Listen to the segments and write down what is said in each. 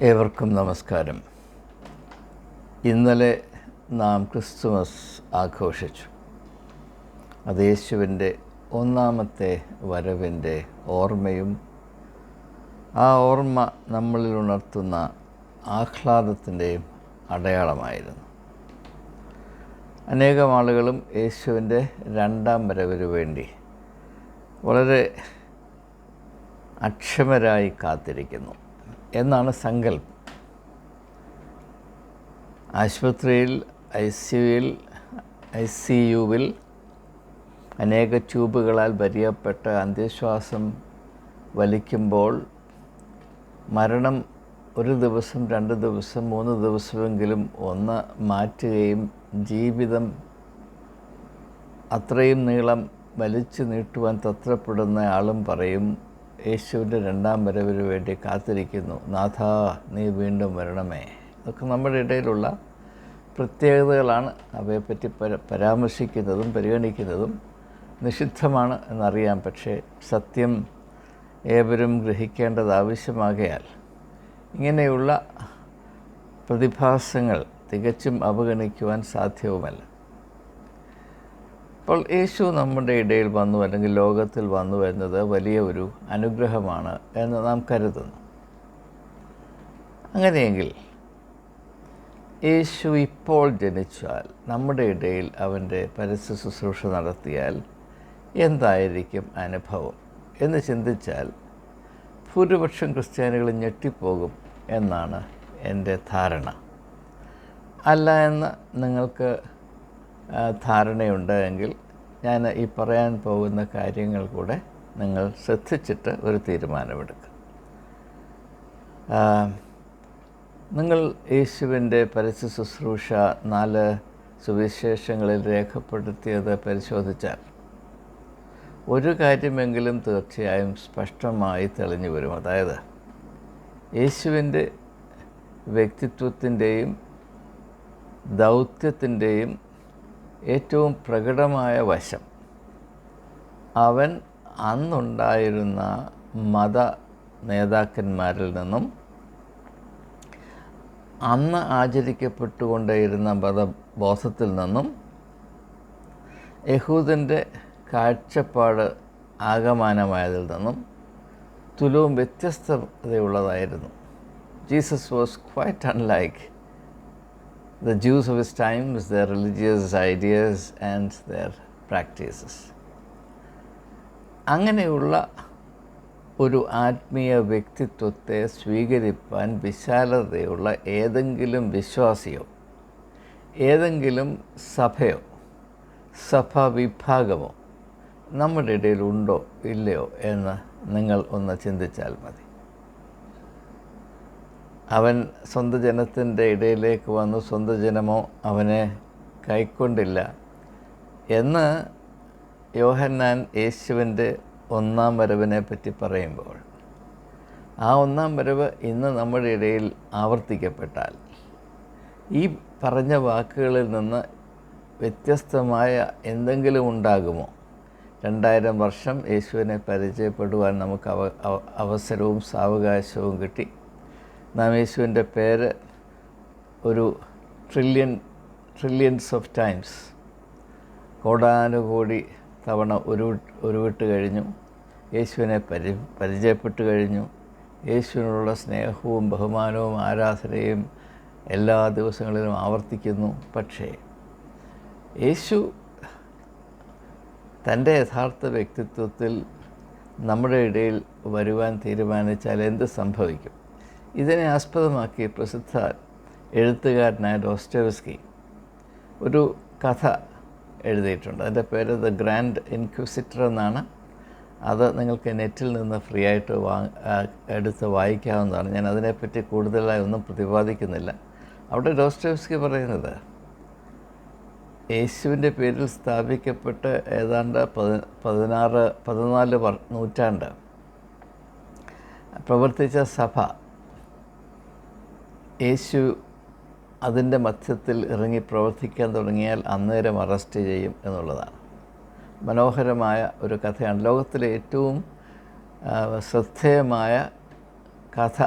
ഏവർക്കും നമസ്കാരം. ഇന്നലെ നാം ക്രിസ്തുമസ് ആഘോഷിച്ചു. അത് യേശുവിന്റെ ഒന്നാമത്തെ വരവിന്റെ ഓർമ്മയും ആ ഓർമ്മ നമ്മളിൽ ഉണർത്തുന്ന ആഹ്ലാദത്തിന്റെയും അടയാളമായിരുന്നു. അനേകം ആളുകളും യേശുവിന്റെ രണ്ടാം വരവിന് വേണ്ടി വളരെ അക്ഷമരായി കാത്തിരിക്കുന്നു. എന്നാണ് സങ്കല്പം. ആശുപത്രിയിൽ ഐ സിയുവിൽ ഐ സി യുവിൽ അനേക ട്യൂബുകളാൽ ഭരിയപ്പെട്ട അന്ത്യശ്വാസം വലിക്കുമ്പോൾ മരണം ഒരു ദിവസം രണ്ട് ദിവസം മൂന്ന് ദിവസമെങ്കിലും ഒന്ന് മാറ്റുകയും ജീവിതം അത്രയും നീളം വലിച്ചു നീട്ടുവാൻ തത്രപ്പെടുന്ന ആളും പറയും യേശുവിന്റെ രണ്ടാം വരവിന് വേണ്ടി കാത്തിരിക്കുന്നു. നാഥ നീ വീണ്ടും വരണമേ. ഇതൊക്കെ നമ്മുടെ ഇടയിലുള്ള പ്രത്യേകതകളാണ്. അവയെപ്പറ്റി പര പരാമർശിക്കുന്നതും പരിഗണിക്കുന്നതും നിഷിദ്ധമാണ് എന്നറിയാം. പക്ഷേ സത്യം ഏവരും ഗ്രഹിക്കേണ്ടത് ആവശ്യമാകയാൽ ഇങ്ങനെയുള്ള പ്രതിഭാസങ്ങൾ തികച്ചും അവഗണിക്കുവാൻ സാധ്യവുമല്ല. അപ്പോൾ യേശു നമ്മുടെ ഇടയിൽ വന്നു അല്ലെങ്കിൽ ലോകത്തിൽ വന്നു എന്നത് വലിയ ഒരു അനുഗ്രഹമാണ് എന്ന് നാം കരുതുന്നു. അങ്ങനെയെങ്കിൽ യേശു ഇപ്പോൾ ജനിച്ചാൽ നമ്മുടെ ഇടയിൽ അവന്റെ പരസ്യ ശുശ്രൂഷ നടത്തിയാൽ എന്തായിരിക്കും അനുഭവം എന്ന് ചിന്തിച്ചാൽ ഭൂരിപക്ഷം ക്രിസ്ത്യാനികൾ ഞെട്ടിപ്പോകും എന്നാണ് എന്റെ ധാരണ. അല്ല എന്ന് നിങ്ങൾക്ക് ധാരണയുണ്ട് എങ്കിൽ ഞാൻ ഈ പറയാൻ പോകുന്ന കാര്യങ്ങൾ കൂടെ നിങ്ങൾ ശ്രദ്ധിച്ചിട്ട് ഒരു തീരുമാനമെടുക്കുക നിങ്ങൾ യേശുവിന്റെ പരസ്യ ശുശ്രൂഷ നാല് സുവിശേഷങ്ങളിൽ രേഖപ്പെടുത്തിയത് പരിശോധിച്ചാൽ ഒരു കാര്യമെങ്കിലും തീർച്ചയായും സ്പഷ്ടമായി തെളിഞ്ഞു വരും. അതായത് യേശുവിന്റെ വ്യക്തിത്വത്തിന്റെയും ദൗത്യത്തിന്റെയും ഏറ്റവും പ്രകടമായ വശം. അവൻ അന്നുണ്ടായിരുന്ന മത നേതാക്കന്മാരിൽ നിന്നും അന്ന് ആചരിക്കപ്പെട്ടുകൊണ്ടേയിരുന്ന മതബോധത്തിൽ നിന്നും യഹൂദന്റെ കാഴ്ചപ്പാട് ആകമാനമായതിൽ നിന്നും തുലവും വ്യത്യസ്തതയുള്ളതായിരുന്നു. Jesus was quite unlike the Jews of his times, their religious ideas and their practices. അങ്ങനെയുള്ള ഒരു ആത്മീയ വ്യക്തിത്വത്തെ സ്വീകരിപ്പാൻ വിശാലതയുള്ള ഏതെങ്കിലും വിശ്വാസിയോ ഏതെങ്കിലും സഭയോ സഭാവിഭാഗമോ നമ്മുടെ ഇടയിൽ ഉണ്ടോ ഇല്ലയോ എന്ന് നിങ്ങൾ ഒന്ന് ചിന്തിച്ചാൽ മതി അവൻ സ്വന്തം ജനത്തിന്റെ ഇടയിലേക്ക് വന്നു. സ്വന്തം ജനമോ അവനെ കൈക്കൊണ്ടില്ല. എന്ന് യോഹന്നാൻ യേശുവിന്റെ ഒന്നാം വരവിനെ പറ്റി പറയുമ്പോൾ ആ ഒന്നാം വരവ് ഇന്ന് നമ്മുടെ ഇടയിൽ ആവർത്തിക്കപ്പെട്ടാൽ ഈ പറഞ്ഞ വാക്കുകളിൽ നിന്ന് വ്യത്യസ്തമായ എന്തെങ്കിലും ഉണ്ടാകുമോ? രണ്ടായിരം വർഷം യേശുവിനെ പരിചയപ്പെടുവാൻ നമുക്ക് അവ അവസരവും സാവകാശവും കിട്ടി. നാം യേശുവിന്റെ പേര് ഒരു ട്രില്യൺ ട്രില്യൺസ് ഓഫ് ടൈംസ് കോടാനുകോടി തവണ ഒരു ഉരുവിട്ട് കഴിഞ്ഞു. യേശുവിനെ പരി പരിചയപ്പെട്ട് കഴിഞ്ഞു. യേശുവിനുള്ള സ്നേഹവും ബഹുമാനവും ആരാധനയും എല്ലാ ദിവസങ്ങളിലും ആവർത്തിക്കുന്നു. പക്ഷേ യേശു തന്റെ യഥാർത്ഥ വ്യക്തിത്വത്തിൽ നമ്മുടെ ഇടയിൽ വരുവാൻ തീരുമാനിച്ചാൽ എന്ത് സംഭവിക്കും? ഇതിനെ ആസ്പദമാക്കി പ്രസിദ്ധ എഴുത്തുകാരനായ ഡോസ്റ്റോവസ്കി ഒരു കഥ എഴുതിയിട്ടുണ്ട്. അതിന്റെ പേര് ദ ഗ്രാൻഡ് ഇൻക്വിസിറ്റർ എന്നാണ്. അത് നിങ്ങൾക്ക് നെറ്റിൽ നിന്ന് ഫ്രീ ആയിട്ട് വാ എടുത്ത് വായിക്കാവുന്നതാണ്. ഞാൻ അതിനെപ്പറ്റി കൂടുതലായി ഒന്നും പ്രതിപാദിക്കുന്നില്ല. അവിടെ ഡോസ്റ്റോവസ്കി പറയുന്നത് യേശുവിന്റെ പേരിൽ സ്ഥാപിക്കപ്പെട്ട് ഏതാണ്ട് പതി പതിനാറ് പതിനാല് നൂറ്റാണ്ട് പ്രവർത്തിച്ച സഭ യേശു അതിന്റെ മധ്യത്തിൽ ഇറങ്ങി പ്രവർത്തിക്കാൻ തുടങ്ങിയാൽ അന്നേരം അറസ്റ്റ് ചെയ്യും എന്നുള്ളതാണ്. മനോഹരമായ ഒരു കഥയാണ്. ലോകത്തിലെ ഏറ്റവും ശ്രദ്ധേയമായ കഥ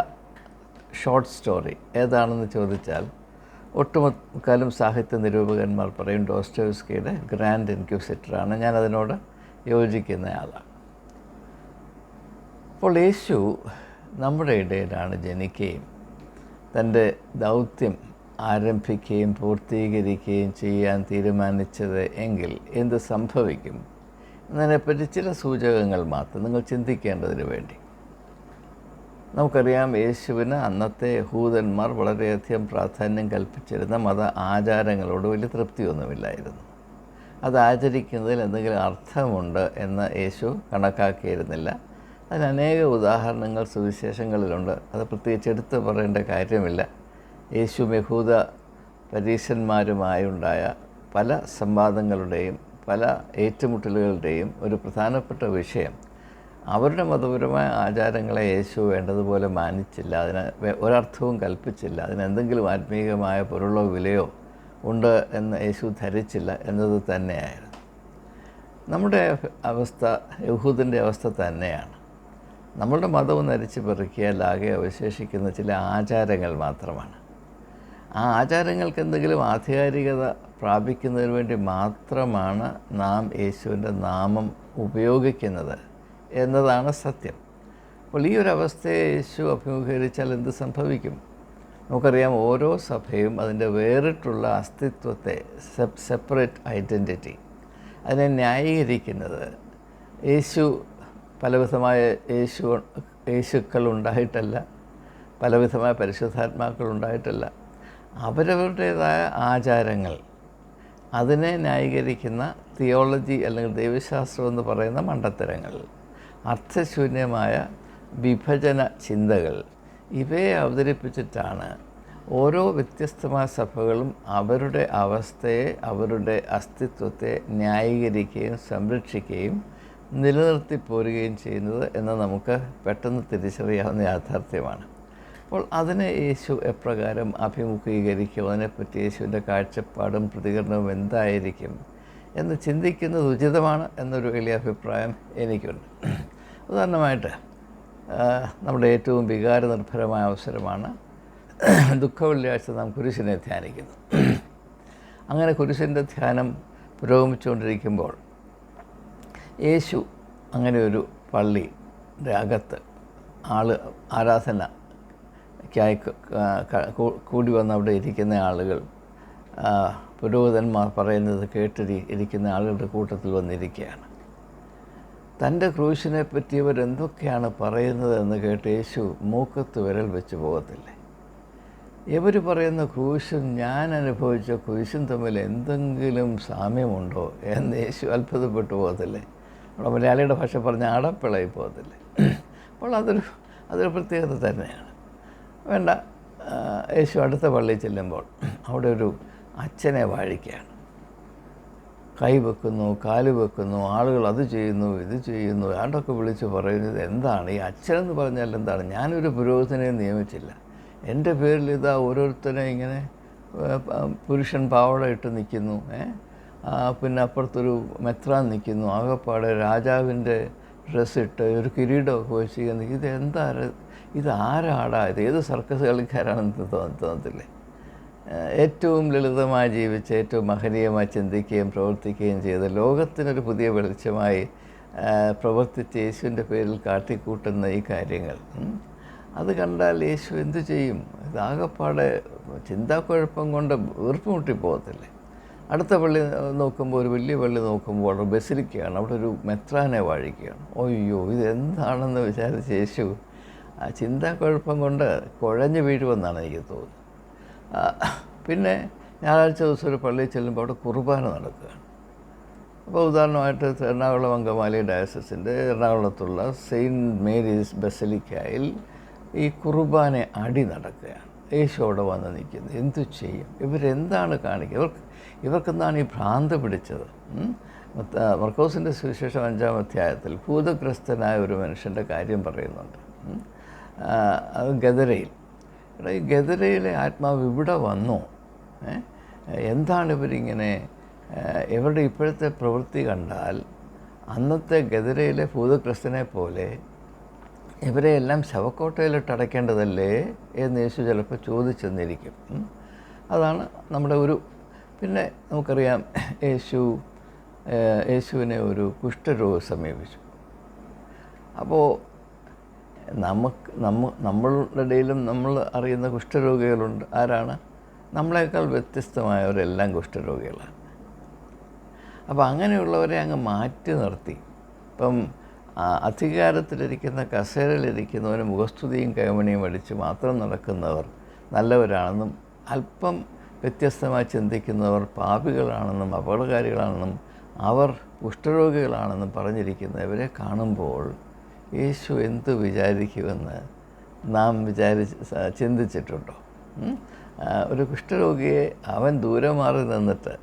ഷോർട്ട് സ്റ്റോറി ഏതാണെന്ന് ചോദിച്ചാൽ ഒട്ടുമുക്കാലും സാഹിത്യ നിരൂപകന്മാർ പറയും ഡോസ്റ്റോവ്സ്കിയുടെ ഗ്രാൻഡ് ഇൻക്യൂസിറ്ററാണ് ഞാൻ അതിനോട് യോജിക്കുന്നയാളാണ് അപ്പോൾ യേശു നമ്മുടെ ഇടയിലാണ് ജനിക്കുകയും തന്റെ ദൗത്യം ആരംഭിക്കുകയും പൂർത്തീകരിക്കുകയും ചെയ്യാൻ തീരുമാനിച്ചത് എങ്കിൽ എന്ത് സംഭവിക്കും? എന്നതിനെപ്പറ്റി ചില സൂചകങ്ങൾ മാത്രം നിങ്ങൾ ചിന്തിക്കേണ്ടതിന് വേണ്ടി. നമുക്കറിയാം യേശുവിന് അന്നത്തെ യഹൂദന്മാർ വളരെയധികം പ്രാധാന്യം കൽപ്പിച്ചിരുന്ന മത ആചാരങ്ങളോട് വലിയ തൃപ്തിയൊന്നുമില്ലായിരുന്നു. അത് ആചരിക്കുന്നതിൽ എന്തെങ്കിലും അർത്ഥമുണ്ട് എന്ന് യേശു കണക്കാക്കിയിരുന്നില്ല. അതിന് അനേക ഉദാഹരണങ്ങൾ സുവിശേഷങ്ങളിലുണ്ട്. അത് പ്രത്യേകിച്ച് എടുത്തു പറയേണ്ട കാര്യമില്ല. യേശു യഹൂദ പരീശന്മാരുമായുണ്ടായ പല സംവാദങ്ങളുടെയും പല ഏറ്റുമുട്ടലുകളുടെയും ഒരു പ്രധാനപ്പെട്ട വിഷയം. അവരുടെ മതപരമായ ആചാരങ്ങളെ യേശു വേണ്ടതുപോലെ മാനിച്ചില്ല. അതിന് ഒരർത്ഥവും കൽപ്പിച്ചില്ല. അതിനെന്തെങ്കിലും ആത്മീയമായ പൊരുളോ വിലയോ ഉണ്ട് എന്ന് യേശു ധരിച്ചില്ല എന്നത് തന്നെയായിരുന്നു. നമ്മുടെ അവസ്ഥ യഹൂദിന്റെ അവസ്ഥ തന്നെയാണ്. നമ്മളുടെ മതം നരച്ച് പെറുക്കിയാൽ ആകെ അവശേഷിക്കുന്ന ചില ആചാരങ്ങൾ മാത്രമാണ്. ആ ആചാരങ്ങൾക്ക് എന്തെങ്കിലും ആധികാരികത പ്രാപിക്കുന്നതിന് വേണ്ടി മാത്രമാണ് നാം യേശുവിന്റെ നാമം ഉപയോഗിക്കുന്നത് എന്നതാണ് സത്യം. അപ്പോൾ ഈ ഒരു അവസ്ഥയെ യേശു അഭിമുഖീകരിച്ചാൽ എന്ത് സംഭവിക്കും? നമുക്കറിയാം ഓരോ സഭയും അതിന്റെ വേറിട്ടുള്ള അസ്തിത്വത്തെ സെപ്പറേറ്റ് ഐഡന്റിറ്റി അതിനെ ന്യായീകരിക്കുന്നത് യേശു പലവിധമായ യേശു യേശുക്കൾ ഉണ്ടായിട്ടല്ല പലവിധമായ പരിശുദ്ധാത്മാക്കൾ ഉണ്ടായിട്ടല്ല അവരവരുടേതായ ആചാരങ്ങൾ അതിനെ ന്യായീകരിക്കുന്ന തിയോളജി അല്ലെങ്കിൽ ദൈവശാസ്ത്രം എന്ന് പറയുന്ന മണ്ടത്തരങ്ങൾ അർത്ഥശൂന്യമായ വിഭജന ചിന്തകൾ ഇവയെ അവതരിപ്പിച്ചിട്ടാണ് ഓരോ വ്യത്യസ്തമായ സഭകളും അവരുടെ അവസ്ഥയെ അവരുടെ അസ്തിത്വത്തെ ന്യായീകരിക്കുകയും സംരക്ഷിക്കുകയും നിലനിർത്തി പോരുകയും ചെയ്യുന്നത് എന്ന് നമുക്ക് പെട്ടെന്ന് തിരിച്ചറിയാവുന്ന യാഥാർത്ഥ്യമാണ്. അപ്പോൾ അതിനെ യേശു എപ്രകാരം അഭിമുഖീകരിക്കും? അതിനെപ്പറ്റി യേശുവിന്റെ കാഴ്ചപ്പാടും പ്രതികരണവും എന്തായിരിക്കും? എന്ന് ചിന്തിക്കുന്നത് ഉചിതമാണ് എന്നൊരു വലിയ അഭിപ്രായം എനിക്കുണ്ട്. ഉദാഹരണമായിട്ട് നമ്മുടെ ഏറ്റവും വികാര നിർഭരമായ അവസരമാണ് ദുഃഖവെള്ളിയാഴ്ച നാം കുരിശിനെ ധ്യാനിക്കുന്നു. അങ്ങനെ കുരിശിന്റെ ധ്യാനം പുരോഗമിച്ചുകൊണ്ടിരിക്കുമ്പോൾ യേശു അങ്ങനെ ഒരു പള്ളി അകത്ത് ആൾ ആരാധനയ്ക്കായി കൂടി വന്ന് അവിടെ ഇരിക്കുന്ന ആളുകൾ പുരോഹിതന്മാർ പറയുന്നത് കേട്ടിരി ഇരിക്കുന്ന ആളുകളുടെ കൂട്ടത്തിൽ വന്നിരിക്കുകയാണ്. തന്റെ ക്രൂശിനെ പറ്റി പറയുന്നത് എന്ന് കേട്ട് യേശു മൂക്കത്ത് വിരൽ വെച്ച് പോകത്തില്ലേ? ഇവർ പറയുന്ന ക്രൂശും ഞാൻ അനുഭവിച്ച ക്രൂശും തമ്മിൽ എന്തെങ്കിലും സാമ്യമുണ്ടോ എന്ന് യേശു അത്ഭുതപ്പെട്ടു പോകത്തില്ലേ? നമ്മുടെ മലയാളിയുടെ ഭാഷ പറഞ്ഞ ആടപ്പിളയി പോകത്തില്ലേ? അപ്പോൾ അതൊരു അതൊരു പ്രത്യേകത തന്നെയാണ്. വേണ്ട യേശു അടുത്ത പള്ളിയിൽ ചെല്ലുമ്പോൾ അവിടെ ഒരു അച്ഛനെ വാഴിക്കുകയാണ്. കൈ വെക്കുന്നു കാൽ വെക്കുന്നു ആളുകൾ അത് ചെയ്യുന്നു ഇത് ചെയ്യുന്നു ആണ്ടൊക്കെ വിളിച്ച് പറയുന്നത് എന്താണ്? ഈ അച്ഛനെന്ന് പറഞ്ഞാൽ എന്താണ്? ഞാനൊരു പുരോഹിതനെ നിയമിച്ചില്ല. എന്റെ പേരിൽ ഇതാ ഓരോരുത്തരെ ഇങ്ങനെ പുരുഷൻ പാവട ഇട്ട് നിൽക്കുന്നു ഏ? ആ, പിന്നെ അപ്പുറത്തൊരു മെത്രാൻ നിൽക്കുന്നു. ആകെപ്പാടെ രാജാവിന്റെ ഡ്രസ്സ് ഇട്ട് ഒരു കിരീടമൊക്കെ വെച്ച് കഴിഞ്ഞാൽ ഇത് എന്താ ഇത് ആരാടാ ഇത്? ഏത് സർക്കസ് കളിക്കാരാണെന്ന് തോന്നി തോന്നത്തില്ലേ? ഏറ്റവും ലളിതമായി ജീവിച്ച് ഏറ്റവും മഹനീയമായി ചിന്തിക്കുകയും പ്രവർത്തിക്കുകയും ചെയ്ത് ലോകത്തിനൊരു പുതിയ വെളിച്ചമായി പ്രവർത്തിച്ച് യേശുവിന്റെ പേരിൽ കാട്ടിക്കൂട്ടുന്ന ഈ കാര്യങ്ങൾ. അത് കണ്ടാൽ യേശു എന്തു ചെയ്യും? ഇതാകപ്പാടെ ചിന്താക്കുഴപ്പം കൊണ്ട് വീർപ്പുമുട്ടി പോകത്തില്ലേ അടുത്ത പള്ളി നോക്കുമ്പോൾ ഒരു വലിയ പള്ളി നോക്കുമ്പോൾ അവിടെ ബസിലിക്കയാണ്. അവിടെ ഒരു മെത്രാനെ വാഴിക്കുകയാണ്. അയ്യോ ഇത് എന്താണെന്ന് വിചാരിച്ച് യേശു ആ ചിന്താക്കുഴപ്പം കൊണ്ട് കുഴഞ്ഞു വീഴുമെന്നാണ് എനിക്ക് തോന്നുന്നത്. പിന്നെ ഞായറാഴ്ച ദിവസം ഒരു പള്ളിയിൽ ചെല്ലുമ്പോൾ അവിടെ കുർബാന നടക്കുകയാണ്. അപ്പോൾ ഉദാഹരണമായിട്ട് എറണാകുളം അങ്കമാലി ഡയസസിന്റെ എറണാകുളത്തുള്ള സെയിന്റ് മേരീസ് ബസലിക്കായിൽ ഈ കുർബാന അടി നടക്കുകയാണ്. യേശു അവിടെ വന്ന് നിൽക്കുന്നത് എന്തു ചെയ്യും? ഇവരെന്താണ് കാണിക്കുക ഇവർക്ക് ഇവർക്കെന്താണ് ഈ ഭ്രാന്ത് പിടിച്ചത്? മർക്കോസിന്റെ സുവിശേഷം അഞ്ചാം അധ്യായത്തിൽ ഭൂതഗ്രസ്തനായ ഒരു മനുഷ്യന്റെ കാര്യം പറയുന്നുണ്ട്. അത് ഗദരയിൽ. ഈ ഗദരയിലെ ആത്മാവ് ഇവിടെ വന്നു. എന്താണ് ഇവരിങ്ങനെ ഇവരുടെ ഇപ്പോഴത്തെ പ്രവൃത്തി കണ്ടാൽ അന്നത്തെ ഗദരയിലെ ഭൂതഗ്രസ്തനെ പോലെ ഇവരെ എല്ലാം ശവക്കോട്ടയിലിട്ട് അടയ്ക്കേണ്ടതല്ലേ എന്ന് യേശു ചിലപ്പോൾ ചോദിച്ചെന്നിരിക്കും. അതാണ് നമ്മുടെ ഒരു പിന്നെ നമുക്കറിയാം യേശു യേശുവിനെ ഒരു കുഷ്ഠരോഗി സമീപിച്ചു. അപ്പോൾ നമുക്ക് നമ്മ നമ്മളുടെ ഇടയിലും നമ്മൾ അറിയുന്ന കുഷ്ഠരോഗികളുണ്ട്. ആരാണ്? നമ്മളെക്കാൾ വ്യത്യസ്തമായവരെല്ലാം കുഷ്ഠരോഗികളാണ്. അപ്പോൾ അങ്ങനെയുള്ളവരെ അങ്ങ് മാറ്റി നിർത്തി. ഇപ്പം അധികാരത്തിലിരിക്കുന്ന കസേരയിലിരിക്കുന്നവന് മുഖസ്തുതിയും കൈമണിയും അടിച്ച് മാത്രം നടക്കുന്നവർ നല്ലവരാണെന്നും അല്പം വ്യത്യസ്തമായി ചിന്തിക്കുന്നവർ പാപികളാണെന്നും അപകടകാരികളാണെന്നും അവർ കുഷ്ഠരോഗികളാണെന്നും പറഞ്ഞിരിക്കുന്നവരെ കാണുമ്പോൾ യേശു എന്ത് വിചാരിക്കുമെന്ന് നാം വിചാരിച്ച് ചിന്തിച്ചിട്ടുണ്ടോ? ഒരു കുഷ്ഠരോഗിയെ അവൻ ദൂരെ മാറി നിന്നിട്ട്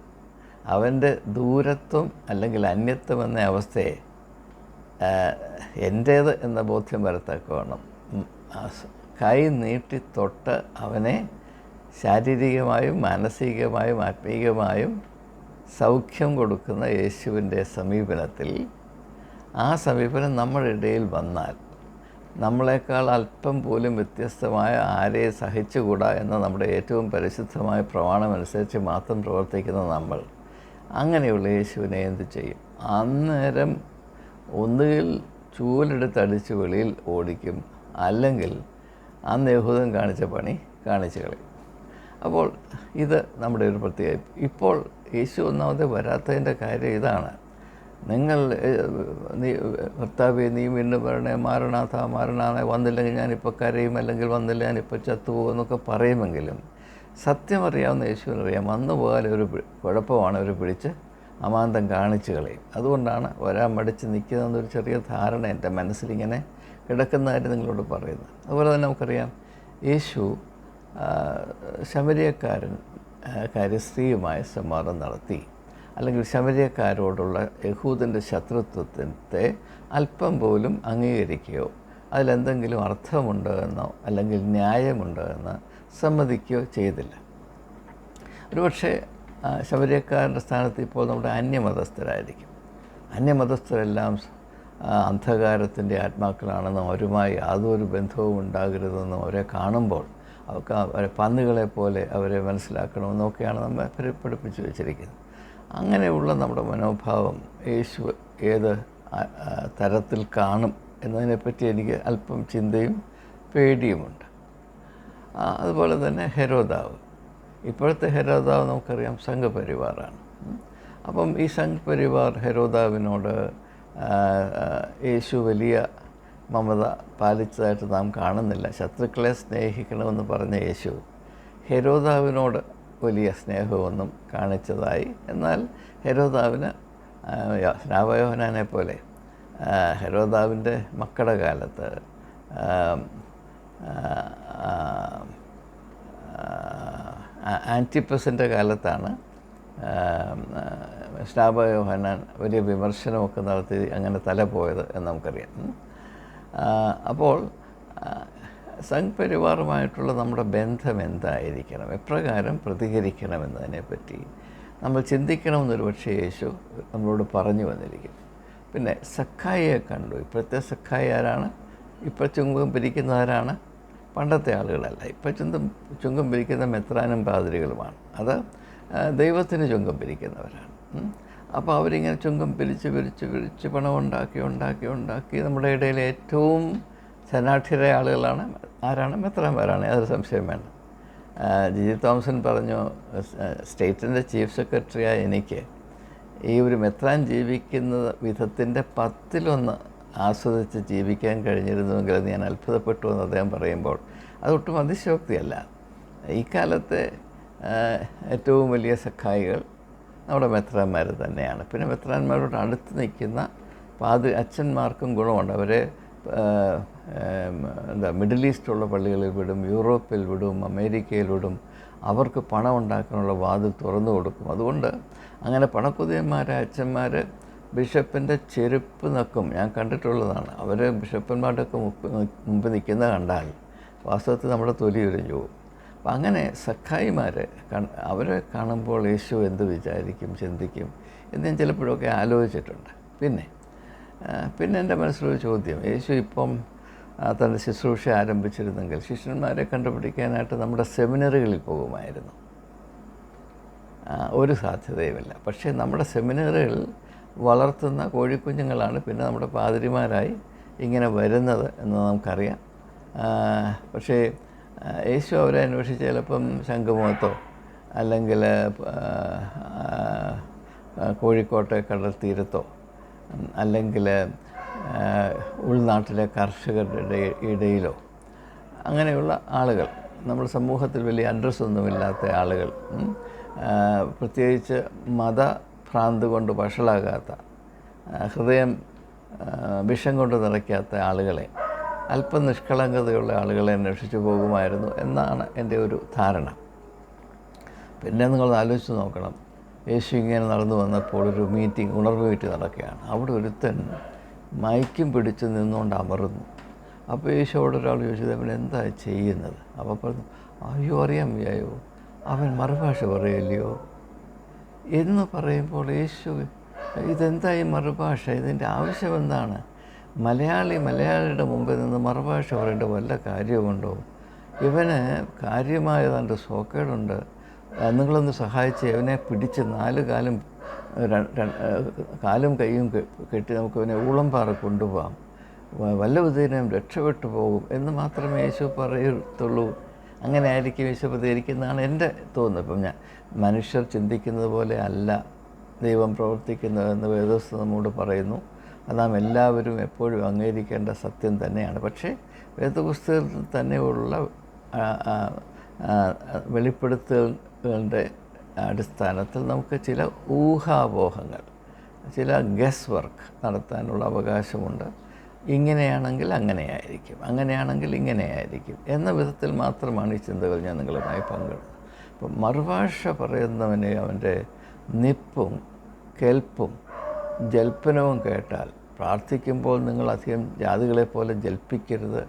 അവന്റെ ദൂരത്വം അല്ലെങ്കിൽ അന്യത്വം എന്ന അവസ്ഥയെ എന്റേത് എന്ന ബോധ്യം വരത്തക്കവണ്ണം കൈ നീട്ടി തൊട്ട് അവനെ ശാരീരികമായും മാനസികമായും ആത്മീയമായും സൗഖ്യം കൊടുക്കുന്ന യേശുവിന്റെ സമീപനത്തിൽ ആ സമീപനം നമ്മുടെ ഇടയിൽ വന്നാൽ നമ്മളെക്കാൾ അല്പം പോലും വ്യത്യസ്തമായ ആരെ സഹിച്ചുകൂടാ എന്ന നമ്മുടെ ഏറ്റവും പരിശുദ്ധമായ പ്രമാണമനുസരിച്ച് മാത്രം പ്രവർത്തിക്കുന്ന നമ്മൾ അങ്ങനെയുള്ള യേശുവിനെ എന്ത് ചെയ്യും? അന്നേരം ഒന്നുകിൽ ചൂലെടുത്തടിച്ച് വെളിയിൽ ഓടിക്കും അല്ലെങ്കിൽ അന്ന് യഹൂദൻ കാണിച്ച പണി കാണിച്ചു കളയും. അപ്പോൾ ഇത് നമ്മുടെ ഒരു പ്രത്യേകത. ഇപ്പോൾ യേശു ഒന്നാമത് വരാത്തതിന്റെ കാര്യം ഇതാണ്. നിങ്ങൾ നീ ഭർത്താവെ നീ വീണ്ടും വരണേ മാരണാഥ മാരണാഥ വന്നില്ലെങ്കിൽ ഞാനിപ്പോൾ കരയും അല്ലെങ്കിൽ വന്നില്ല ഞാനിപ്പോൾ ചത്തുപോകും എന്നൊക്കെ പറയുമെങ്കിലും സത്യം അറിയാവുന്ന യേശുവിനറിയാം വന്നു പോകാൻ ഒരു കുഴപ്പമാണ് അവർ പിടിച്ച് അമാന്തം കാണിച്ചു കളയും. അതുകൊണ്ടാണ് വരാൻ മടിച്ച് നിൽക്കുന്നതെന്നൊരു ചെറിയ ധാരണ എന്റെ മനസ്സിലിങ്ങനെ കിടക്കുന്നതായിട്ട് നിങ്ങളോട് പറയുന്നത്. അതുപോലെ തന്നെ നമുക്കറിയാം യേശു ശമരിയക്കാരൻ ആ, കാര്യ സംവാദം നടത്തി. അല്ലെങ്കിൽ ശമരിയക്കാരോടുള്ള യഹൂദന്റെ ശത്രുത്വത്തെ അല്പം പോലും അംഗീകരിക്കുകയോ അതിലെന്തെങ്കിലും അർത്ഥമുണ്ടോ എന്നോ അല്ലെങ്കിൽ ന്യായമുണ്ടോ എന്ന് സമ്മതിക്കുകയോ ചെയ്തില്ല. ഒരുപക്ഷെ ശബരിയക്കാരന്റെ സ്ഥാനത്ത് ഇപ്പോൾ നമ്മുടെ അന്യമതസ്ഥരായിരിക്കും. അന്യമതസ്ഥരെല്ലാം അന്ധകാരത്തിന്റെ ആത്മാക്കളാണെന്നും അവരുമായി യാതൊരു ബന്ധവും ഉണ്ടാകരുതെന്നും അവരെ കാണുമ്പോൾ അവർക്ക് അവരെ പന്നുകളെ പോലെ അവരെ മനസ്സിലാക്കണമെന്നൊക്കെയാണ് നമ്മെ പഠിപ്പിച്ച് വെച്ചിരിക്കുന്നത്. അങ്ങനെയുള്ള നമ്മുടെ മനോഭാവം യേശു ഏത് തരത്തിൽ കാണും എന്നതിനെപ്പറ്റി എനിക്ക് അല്പം ചിന്തയും പേടിയുമുണ്ട്. അതുപോലെ തന്നെ ഹെരോദാവ്. ഇപ്പോഴത്തെ ഹെരോദാവ് നമുക്കറിയാം സംഘപരിവാറാണ്. അപ്പം ഈ സംഘപരിവാർ ഹെരോദാവിനോട് യേശു വലിയ മമത പാലിച്ചതായിട്ട് നാം കാണുന്നില്ല. ശത്രുക്കളെ സ്നേഹിക്കണമെന്ന് പറഞ്ഞ യേശു ഹെരോദാവിനോട് വലിയ സ്നേഹമൊന്നും കാണിച്ചതായി. എന്നാൽ ഹെരോദാവിന് ആ, പോലെ ഹെരോദാവിന്റെ മക്കളുടെ കാലത്ത് ആന്റിപ്പസിന്റെ കാലത്താണ് സ്നാപയോഹനാൻ വലിയ വിമർശനമൊക്കെ നടത്തി അങ്ങനെ തല പോയത് എന്ന് നമുക്കറിയാം. അപ്പോൾ സംഘ്പരിവാറുമായിട്ടുള്ള സംഘ് നമ്മുടെ ബന്ധം എന്തായിരിക്കണം എപ്രകാരം പ്രതികരിക്കണം എന്നതിനെപ്പറ്റി നമ്മൾ ചിന്തിക്കണമെന്നൊരു പക്ഷേ യേശു നമ്മളോട് പറഞ്ഞു വന്നിരിക്കും പിന്നെ സഖായിയെ കണ്ടു. ഇപ്പോഴത്തെ സഖായി ആരാണ്? ഇപ്പോൾ ചുങ്കം പിരിക്കുന്ന ആരാണ്? പണ്ടത്തെ ആളുകളല്ല. ഇപ്പോൾ ചുങ്കം ചുങ്കം പിരിക്കുന്ന മെത്രാനും പാതിരികളുമാണ്. അത് ദൈവത്തിന് ചുങ്കം പിരിക്കുന്നവരാണ്. അപ്പോൾ അവരിങ്ങനെ ചുങ്കം പിരിച്ച് പിരിച്ച് പിരിച്ച് പണം ഉണ്ടാക്കി ഉണ്ടാക്കി ഉണ്ടാക്കി നമ്മുടെ ഇടയിൽ ഏറ്റവും ധനാഠ്യരായ ആളുകളാണ് ആരാണ്? മെത്രാന്മാരാണ് അതൊരു സംശയം വേണ്ട. ജിജി തോമസൻ പറഞ്ഞു സ്റ്റേറ്റിന്റെ ചീഫ് സെക്രട്ടറിയായ എനിക്ക് ഈ ഒരു മെത്രാൻ ജീവിക്കുന്ന വിധത്തിന്റെ പത്തിലൊന്ന് ആസ്വദിച്ച് ജീവിക്കാൻ കഴിഞ്ഞിരുന്നുവെങ്കിൽ ഞാൻ അത്ഭുതപ്പെട്ടു എന്ന് അദ്ദേഹം പറയുമ്പോൾ അതൊട്ടും അതിശോക്തിയല്ല ഇക്കാലത്തെ കാലത്തെ ഏറ്റവും വലിയ സഖായികൾ നമ്മുടെ മെത്രാന്മാർ തന്നെയാണ്. പിന്നെ മെത്രാന്മാരോട് അടുത്ത് നിൽക്കുന്ന പാതി അച്ഛന്മാർക്കും ഗുണമുണ്ട്. അവരെ എന്താ മിഡിൽ ഈസ്റ്റുള്ള പള്ളികളിൽ വിടും യൂറോപ്പിൽ വിടും അമേരിക്കയിൽ വിടും. അവർക്ക് പണം ഉണ്ടാക്കാനുള്ള വാതിൽ തുറന്നു കൊടുക്കും. അതുകൊണ്ട് അങ്ങനെ പണക്കുതിയന്മാരായ അച്ഛന്മാർ ബിഷപ്പിന്റെ ചെരുപ്പ് നക്കും. ഞാൻ കണ്ടിട്ടുള്ളതാണ്. അവർ ബിഷപ്പന്മാരുടെയൊക്കെ മുമ്പ് നിൽക്കുന്ന കണ്ടാൽ വാസ്തവത്തിൽ നമ്മുടെ തൊലി ഉരിഞ്ഞു പോകും. അപ്പം അങ്ങനെ സഖായിമാരെ അവരെ കാണുമ്പോൾ യേശു എന്ത് വിചാരിക്കും ചിന്തിക്കും എന്ന് ഞാൻ ചിലപ്പോഴൊക്കെ ആലോചിച്ചിട്ടുണ്ട്. പിന്നെ പിന്നെ എന്റെ മനസ്സിലൊരു ചോദ്യം. യേശു ഇപ്പം തന്റെ ശുശ്രൂഷ ആരംഭിച്ചിരുന്നെങ്കിൽ ശിഷ്യന്മാരെ കണ്ടുപിടിക്കാനായിട്ട് നമ്മുടെ സെമിനറുകളിൽ പോകുമായിരുന്നു. ഒരു സാധ്യതയുമില്ല. പക്ഷേ നമ്മുടെ സെമിനറുകൾ വളർത്തുന്ന കോഴിക്കുഞ്ഞുങ്ങളാണ് പിന്നെ നമ്മുടെ പാതിരിമാരായി ഇങ്ങനെ വരുന്നത് എന്ന് നമുക്കറിയാം. പക്ഷേ യേശു അവരെ അന്വേഷിച്ച് ചിലപ്പം ശംഖുമുഖത്തോ അല്ലെങ്കിൽ കോഴിക്കോട്ടെ കടൽ തീരത്തോ അല്ലെങ്കിൽ ഉൾനാട്ടിലെ കർഷകരുടെ ഇടയിലോ അങ്ങനെയുള്ള ആളുകൾ നമ്മൾ സമൂഹത്തിൽ വലിയ അഡ്രസ്സ് ഒന്നുമില്ലാത്ത ആളുകൾ പ്രത്യേകിച്ച് മതഭ്രാന്ത് കൊണ്ട് വഷളാകാത്ത ഹൃദയം വിഷം കൊണ്ട് നിറയ്ക്കാത്ത ആളുകളെ അല്പം നിഷ്കളങ്കതയുള്ള ആളുകളെ അന്വേഷിച്ചു പോകുമായിരുന്നു എന്നാണ് എന്റെ ഒരു ധാരണ. പിന്നെ നിങ്ങൾ ആലോചിച്ച് നോക്കണം. യേശു ഇങ്ങനെ നടന്നു വന്നപ്പോൾ ഒരു മീറ്റിംഗ് ഉണർവ് മീറ്റിംഗ് നടക്കുകയാണ്. അവിടെ ഒരുത്തൻ മയക്കും പിടിച്ച് നിന്നുകൊണ്ട് അമർന്നു അപ്പോൾ യേശു അവിടെ ഒരാൾ ചോദിച്ചത് അവൻ എന്താ ചെയ്യുന്നത്? അപ്പോൾ പറഞ്ഞു അയ്യോ അറിയാൻ വയ്യായോ അവൻ മറുഭാഷ പറയല്ലയോ? എന്ന് പറയുമ്പോൾ യേശു ഇതെന്താ ഈ മറുഭാഷ? ഇതിന്റെ ആവശ്യം എന്താണ്? മലയാളി മലയാളിയുടെ മുമ്പിൽ നിന്ന് മറുഭാഷ പറയേണ്ട വല്ല കാര്യമുണ്ടോ? ഇവന് കാര്യമായ തന്റെ സോക്കേടുണ്ട്. നിങ്ങളൊന്ന് സഹായിച്ച് ഇവനെ പിടിച്ച് നാല് കാലും കാലും കൈയും കെട്ടി നമുക്ക് ഇവനെ ഊളംപാറ കൊണ്ടുപോകാം വ- വല്ല വിധേനയും രക്ഷപ്പെട്ടു പോകും എന്ന് മാത്രമേ യേശു പറയത്തുള്ളൂ. അങ്ങനെ ആയിരിക്കും യേശു പ്രതികരിക്കുന്നതാണ് എന്റെ തോന്നുന്നത്. ഇപ്പം ഞാൻ മനുഷ്യർ ചിന്തിക്കുന്നത് പോലെ അല്ല ദൈവം പ്രവർത്തിക്കുന്നതെന്ന് വേദോസ് നമ്മോട് പറയുന്നു. നാം എല്ലാവരും എപ്പോഴും അംഗീകരിക്കേണ്ട സത്യം തന്നെയാണ്. പക്ഷേ വേദപുസ്തകത്തിൽ തന്നെയുള്ള വെളിപ്പെടുത്തലുകളുടെ അടിസ്ഥാനത്തിൽ നമുക്ക് ചില ഊഹാപോഹങ്ങൾ ചില ഗസ് വർക്ക് നടത്താനുള്ള അവകാശമുണ്ട്. ഇങ്ങനെയാണെങ്കിൽ അങ്ങനെയായിരിക്കും അങ്ങനെയാണെങ്കിൽ ഇങ്ങനെയായിരിക്കും എന്ന വിധത്തിൽ മാത്രമാണ് ഈ ചിന്തകൾ ഞാൻ നിങ്ങളുമായി പങ്കിടുന്നത്. അപ്പം മറുഭാഷ പറയുന്നവനെ അവന്റെ നിപ്പും കെൽപ്പും ജൽപ്പനവും കേട്ടാൽ പ്രാർത്ഥിക്കുമ്പോൾ നിങ്ങൾ അധികം ജാതികളെ പോലെ ജൽപ്പിക്കരുത്.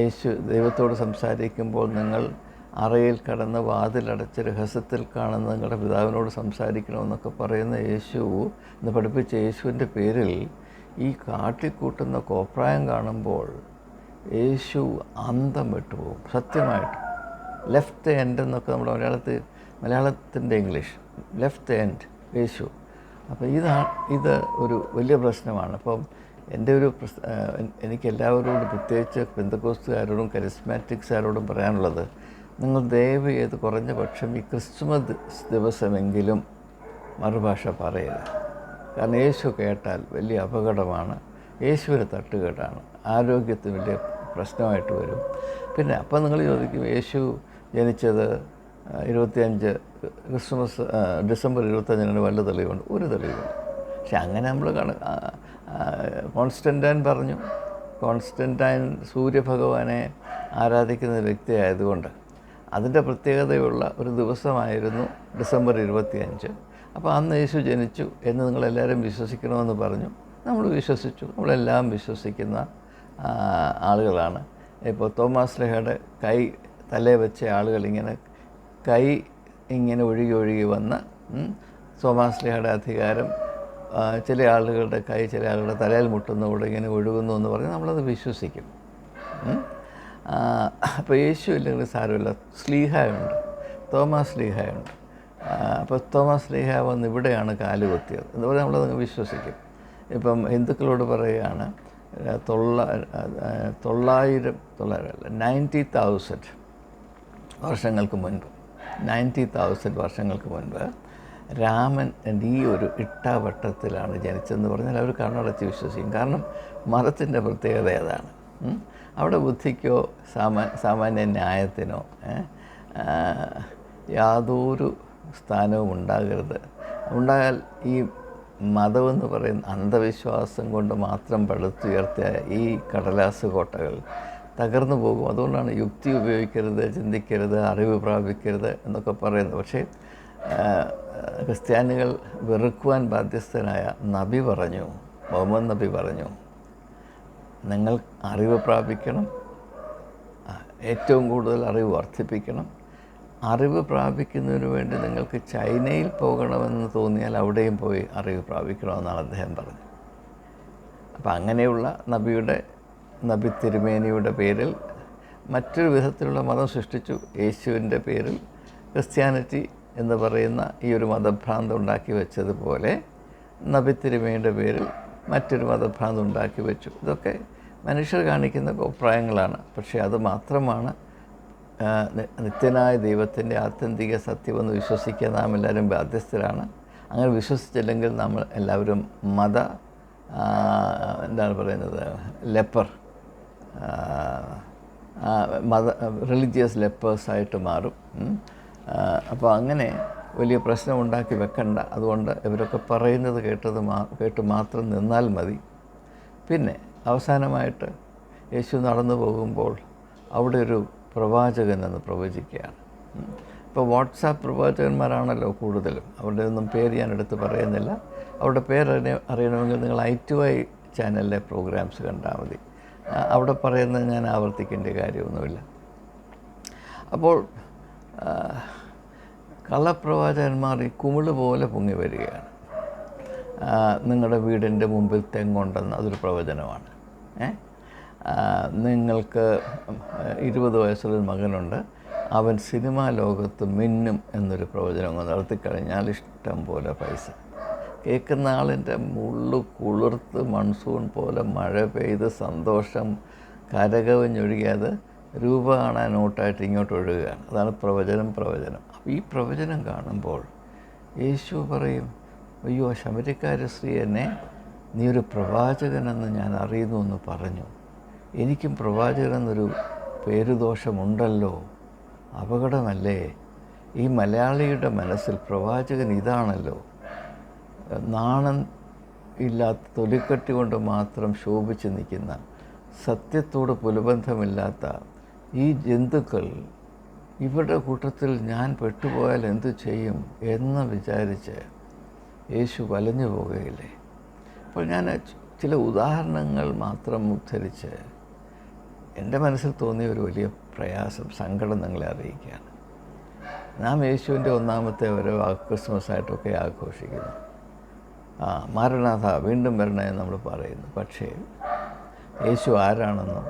യേശു ദൈവത്തോട് സംസാരിക്കുമ്പോൾ നിങ്ങൾ അറയിൽ കടന്ന് വാതിലടച്ച് രഹസ്യത്തിൽ കാണുന്ന നിങ്ങളുടെ പിതാവിനോട് സംസാരിക്കണമെന്നൊക്കെ പറയുന്ന യേശു എന്ന് പഠിപ്പിച്ച യേശുവിന്റെ പേരിൽ ഈ കാട്ടിക്കൂട്ടുന്ന കോപ്രായം കാണുമ്പോൾ യേശു അന്തം വിട്ടുപോകും സത്യമായിട്ട്. ലെഫ്റ്റ് എൻഡ് എന്നൊക്കെ നമ്മുടെ മലയാളത്തിൽ മലയാളത്തിന്റെ ഇംഗ്ലീഷ് ലെഫ്റ്റ് എൻഡ് യേശു. അപ്പോൾ ഇതാണ് ഇത് ഒരു വലിയ പ്രശ്നമാണ്. അപ്പം എന്റെ ഒരു എനിക്ക് എല്ലാവരോടും പ്രത്യേകിച്ച് പെന്തക്കോസ്തുകാരോടും കരിസ്മാറ്റിക്സുകാരോടും പറയാനുള്ളത് നിങ്ങൾ ദയവ് ചെയ്ത് കുറഞ്ഞ പക്ഷം ഈ ക്രിസ്മസ് ദിവസമെങ്കിലും മറുഭാഷ പറയരുത്. കാരണം യേശു കേട്ടാൽ വലിയ അപകടമാണ് യേശുവിന്റെ തട്ടുകേടാണ് ആരോഗ്യത്തിന് വലിയ പ്രശ്നമായിട്ട് വരും. പിന്നെ അപ്പം നിങ്ങൾ ചോദിക്കും യേശു ജനിച്ചത് ഇരുപത്തിയഞ്ച് ക്രിസ്മസ് ഡിസംബർ ഇരുപത്തഞ്ചിനാണ് വല്ല തെളിവുണ്ട്. ഒരു തെളിവുണ്ട്. പക്ഷെ അങ്ങനെ നമ്മൾ കണ കോൺസ്റ്റന്റൈൻ പറഞ്ഞു. കോൺസ്റ്റന്റൈൻ സൂര്യഭഗവാനെ ആരാധിക്കുന്ന വ്യക്തിയായതുകൊണ്ട് അതിന്റെ പ്രത്യേകതയുള്ള ഒരു ദിവസമായിരുന്നു ഡിസംബർ ഇരുപത്തിയഞ്ച്. അപ്പോൾ അന്ന് യേശു ജനിച്ചു എന്ന് നിങ്ങളെല്ലാവരും വിശ്വസിക്കണമെന്ന് പറഞ്ഞു. നമ്മൾ വിശ്വസിച്ചു. നമ്മളെല്ലാം വിശ്വസിക്കുന്ന ആളുകളാണ്. ഇപ്പോൾ തോമാസ് ലഹയുടെ കൈ തലേ വെച്ച ആളുകൾ ഇങ്ങനെ കൈ ഇങ്ങനെ ഒഴുകി ഒഴുകി വന്ന് തോമാസ് അധികാരം ചില ആളുകളുടെ കൈ ചില ആളുകളുടെ തലയിൽ മുട്ടുന്നതോടെ ഇങ്ങനെ ഒഴുകുന്നു എന്ന് പറഞ്ഞ് നമ്മളത് വിശ്വസിക്കും. അപ്പോൾ യേശു ഇല്ലെങ്കിൽ സാരമില്ല. സ്ലീഹയുണ്ട്. തോമാസ് സ്ലീഹയുണ്ട്. അപ്പോൾ തോമാസ് സ്ലീഹ വന്ന് ഇവിടെയാണ് കാൽ കൊത്തിയത് എന്ന് പറഞ്ഞാൽ നമ്മളത് വിശ്വസിക്കും. ഇപ്പം ഹിന്ദുക്കളോട് പറയുകയാണ് തൊള്ള തൊള്ളായിരം തൊള്ളായിരം അല്ല നയന്റി തൗസൻഡ് വർഷങ്ങൾക്ക് മുൻപ്. നയന്റി തൗസൻഡ് വർഷങ്ങൾക്ക് മുൻപ് രാമൻ ഈ ഒരു ഇട്ടാവട്ടത്തിലാണ് ജനിച്ചതെന്ന് പറഞ്ഞാൽ അവർ കണ്ണടച്ച് വിശ്വസിക്കും. കാരണം മതത്തിന്റെ പ്രത്യേകത ഏതാണ്? അവിടെ ബുദ്ധിക്കോ സാമാ സാമാന്യ ന്യായത്തിനോ യാതൊരു സ്ഥാനവും ഉണ്ടാകരുത്. ഉണ്ടായാൽ ഈ മതമെന്ന് പറയുന്ന അന്ധവിശ്വാസം കൊണ്ട് മാത്രം പടുത്തുയർത്തിയ ഈ കടലാസ് കോട്ടകൾ തകർന്നു പോകും. അതുകൊണ്ടാണ് യുക്തി ഉപയോഗിക്കരുത് ചിന്തിക്കരുത് അറിവ് പ്രാപിക്കരുത് എന്നൊക്കെ പറയുന്നത്. പക്ഷേ ക്രിസ്ത്യാനികൾ വെറുക്കുവാൻ ബാധ്യസ്ഥനായ നബി പറഞ്ഞു മുഹമ്മദ് നബി പറഞ്ഞു നിങ്ങൾ അറിവ് പ്രാപിക്കണം ഏറ്റവും കൂടുതൽ അറിവ് വർദ്ധിപ്പിക്കണം. അറിവ് പ്രാപിക്കുന്നതിന് വേണ്ടി നിങ്ങൾക്ക് ചൈനയിൽ പോകണമെന്ന് തോന്നിയാൽ അവിടെയും പോയി അറിവ് പ്രാപിക്കണമെന്നാണ് അദ്ദേഹം പറഞ്ഞത്. അപ്പം അങ്ങനെയുള്ള നബിയുടെ നബി തിരുമേനിയുടെ പേരിൽ മറ്റൊരു വിധത്തിലുള്ള മതം സൃഷ്ടിച്ചു യേശുവിന്റെ പേരിൽ. ക്രിസ്ത്യാനിറ്റി എന്ന് പറയുന്ന ഈ ഒരു മതഭ്രാന്ത് ഉണ്ടാക്കി വെച്ചതുപോലെ നബി തിരുമേനിയുടെ പേരിൽ മറ്റൊരു മതഭ്രാന്ത് ഉണ്ടാക്കി വെച്ചു. ഇതൊക്കെ മനുഷ്യർ കാണിക്കുന്ന അഭിപ്രായങ്ങളാണ്. പക്ഷേ അത് മാത്രമാണ് നിത്യനായ ദൈവത്തിന്റെ ആത്യന്തിക സത്യമെന്ന് വിശ്വസിക്കാൻ നാം എല്ലാവരും ബാധ്യസ്ഥരാണ്. അങ്ങനെ വിശ്വസിച്ചില്ലെങ്കിൽ നമ്മൾ എല്ലാവരും മത എന്താണ് പറയുന്നത് ലെപ്പർ മത റിലീജിയസ് ലെപ്പേഴ്സായിട്ട് മാറും. അപ്പോൾ അങ്ങനെ വലിയ പ്രശ്നം ഉണ്ടാക്കി വെക്കണ്ട. അതുകൊണ്ട് ഇവരൊക്കെ പറയുന്നത് കേട്ടത് മാ കേട്ട് മാത്രം നിന്നാൽ മതി. പിന്നെ അവസാനമായിട്ട് യേശു നടന്നു പോകുമ്പോൾ അവിടെ ഒരു പ്രവാചകൻ എന്ന് പ്രവചിക്കുകയാണ്. ഇപ്പോൾ വാട്സാപ്പ് പ്രവാചകന്മാരാണല്ലോ കൂടുതലും. അവരുടെ ഒന്നും പേര് ഞാൻ എടുത്ത് പറയുന്നില്ല. അവരുടെ പേര് അറിയണമെങ്കിൽ നിങ്ങൾ ഐ ടു ഐ ചാനലിലെ പ്രോഗ്രാംസ് കണ്ടാൽ മതി. അവിടെ പറയുന്നത് ഞാൻ ആവർത്തിക്കേണ്ട കാര്യമൊന്നുമില്ല. അപ്പോൾ കള്ളപ്രവാചകന്മാർ ഈ കുമിൾ പോലെ പൊങ്ങി വരികയാണ്. നിങ്ങളുടെ വീടിന്റെ മുമ്പിൽ തെങ്ങുണ്ടെന്ന് അതൊരു പ്രവചനമാണ്. നിങ്ങൾക്ക് ഇരുപത് വയസ്സുള്ളൊരു മകനുണ്ട്. അവൻ സിനിമാ ലോകത്ത് മിന്നും എന്നൊരു പ്രവചനം നടത്തിക്കഴിഞ്ഞാൽ ഇഷ്ടം പോലെ പൈസ. കേൾക്കുന്ന ആളിന്റെ മുള്ളു കുളിർത്ത് മൺസൂൺ പോലെ മഴ പെയ്ത് സന്തോഷം കരകവിഞ്ഞൊഴുകിയത് രൂപ കാണാൻ നോട്ടായിട്ട് ഇങ്ങോട്ട് ഒഴുകുകയാണ്. അതാണ് പ്രവചനം പ്രവചനം. അപ്പോൾ ഈ പ്രവചനം കാണുമ്പോൾ യേശു പറയും അയ്യോ ശബരിക്കാര സ്ത്രീ എന്നെ നീ ഒരു പ്രവാചകനെന്ന് ഞാൻ അറിയുന്നു എന്ന് പറഞ്ഞു. എനിക്കും പ്രവാചകൻ എന്നൊരു പേരുദോഷമുണ്ടല്ലോ. അപകടമല്ലേ? ഈ മലയാളിയുടെ മനസ്സിൽ പ്രവാചകൻ ഇതാണല്ലോ. നാണം ഇല്ലാത്ത തൊലിക്കട്ടി കൊണ്ട് മാത്രം ശോഭിച്ച് നിൽക്കുന്ന സത്യത്തോട് പുലബന്ധമില്ലാത്ത ഈ ജന്തുക്കൾ ഇവരുടെ കൂട്ടത്തിൽ ഞാൻ പെട്ടുപോയാൽ എന്തു ചെയ്യും എന്ന് വിചാരിച്ച് യേശു വലഞ്ഞു പോകുകയില്ലേ അപ്പോൾ ഞാൻ ചില ഉദാഹരണങ്ങൾ മാത്രം ഉദ്ധരിച്ച് എന്റെ മനസ്സിൽ തോന്നിയ ഒരു വലിയ പ്രയാസം സങ്കടം നിങ്ങളെ അറിയിക്കുകയാണ്. നാം യേശുവിന്റെ ഒന്നാമത്തെ ഓരോ ക്രിസ്മസ് ആയിട്ടൊക്കെ ആഘോഷിക്കുന്നു. ആ മാരനാഥ വീണ്ടും വരണേ നമ്മൾ പറയുന്നു. പക്ഷേ യേശു ആരാണെന്നോ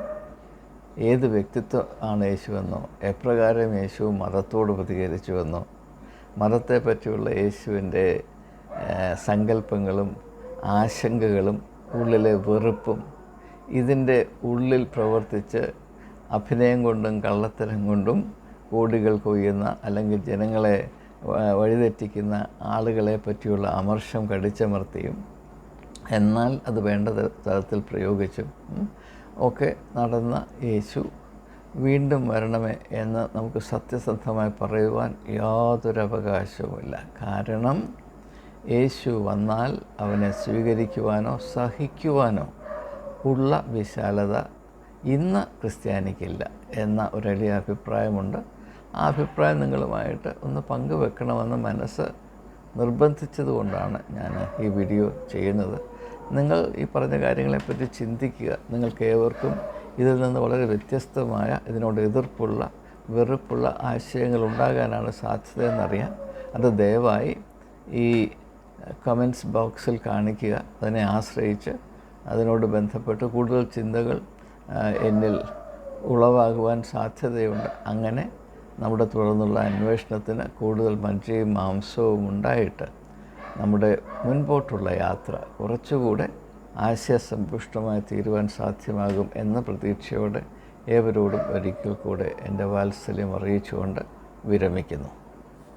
ഏത് വ്യക്തിത്വം ആണ് യേശുവെന്നോ എപ്രകാരം യേശു മതത്തോട് പ്രതികരിച്ചുവെന്നോ മതത്തെ പറ്റിയുള്ള യേശുവിന്റെ സങ്കല്പങ്ങളും ആശങ്കകളും ഉള്ളിലെ വെറുപ്പും ഇതിന്റെ ഉള്ളിൽ പ്രവർത്തിച്ച് അഭിനയം കൊണ്ടും കള്ളത്തരം കൊണ്ടും കോടികൾ കൊയ്യുന്ന അല്ലെങ്കിൽ ജനങ്ങളെ വഴിതെറ്റിക്കുന്ന ആളുകളെ പറ്റിയുള്ള അമർഷം കടിച്ചമർത്തിയും എന്നാൽ അത് വേണ്ട തരത്തിൽ പ്രയോഗിച്ചും ഒക്കെ നടന്ന യേശു വീണ്ടും വരണമേ എന്ന് നമുക്ക് സത്യസന്ധമായി പറയുവാൻ യാതൊരു അവകാശവുമില്ല കാരണം യേശു വന്നാൽ അവനെ സ്വീകരിക്കുവാനോ സഹിക്കുവാനോ ഉള്ള വിശാലത ഇന്ന് ക്രിസ്ത്യാനിക്കില്ല എന്ന ഒരു എളിയ അഭിപ്രായമുണ്ട്. ആ അഭിപ്രായം നിങ്ങളുമായിട്ട് ഒന്ന് പങ്കുവെക്കണമെന്ന് മനസ്സ് നിർബന്ധിച്ചതുകൊണ്ടാണ് ഞാൻ ഈ വീഡിയോ ചെയ്യുന്നത്. നിങ്ങൾ ഈ പറഞ്ഞ കാര്യങ്ങളെപ്പറ്റി ചിന്തിക്കുക. നിങ്ങൾക്ക് ഏവർക്കും ഇതിൽ നിന്ന് വളരെ വ്യത്യസ്തമായ ഇതിനോട് എതിർപ്പുള്ള വെറുപ്പുള്ള ആശയങ്ങൾ ഉണ്ടാകാനാണ് സാധ്യതയെന്നറിയാം അത് ദയവായി ഈ കമൻസ് ബോക്സിൽ കാണിക്കുക. അതിനെ ആശ്രയിച്ച് അതിനോട് ബന്ധപ്പെട്ട് കൂടുതൽ ചിന്തകൾ എന്നിൽ ഉളവാകുവാൻ സാധ്യതയുണ്ട്. അങ്ങനെ നമ്മുടെ തുടർന്നുള്ള അന്വേഷണത്തിന് കൂടുതൽ മജ്ജയും മാംസവും ഉണ്ടായിട്ട് നമ്മുടെ മുൻപോട്ടുള്ള യാത്ര കുറച്ചുകൂടെ ആശയസമ്പുഷ്ടമായി തീരുവാൻ സാധ്യമാകും എന്ന പ്രതീക്ഷയോടെ ഏവരോടും ഒരിക്കൽ കൂടെ എന്റെ വാത്സല്യം അറിയിച്ചുകൊണ്ട് വിരമിക്കുന്നു.